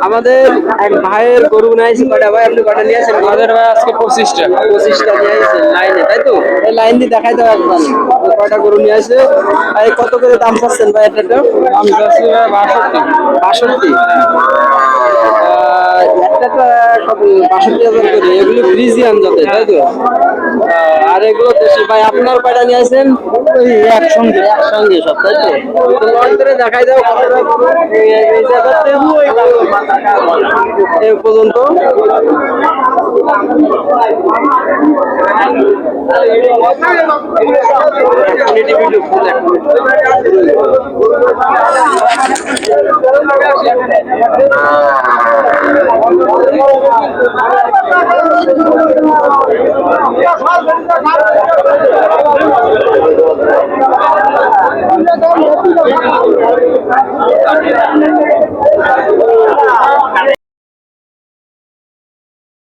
আমাদের এক ভাইয়ের গরু নিয়েছি কটা ভাই? আপনি কটা নিয়েছেন আমাদের ভাই আজকে পঁচিশটা। পঁচিশটা নিয়েছেন লাইনে তাই তো? এই লাইন দিয়ে দেখাই দাও একবার। কয়টা গরু নিয়ে আসে? আর কত করে দাম চাচ্ছেন ভাই একটা দাম? ভাই বাষট্টি। বাষট্টি? একটা বাষট্টি হাজার করে এগুলো ফ্রিজিয়ান যাতে তাই তো? আহ, আর এগুলো দেশি ভাই আপনার কয়টা নিয়ে আসেন? ওই একসঙ্গে। একসঙ্গে সব তাই তো? তো লট করে দেখাই দাও এ পর্যন্ত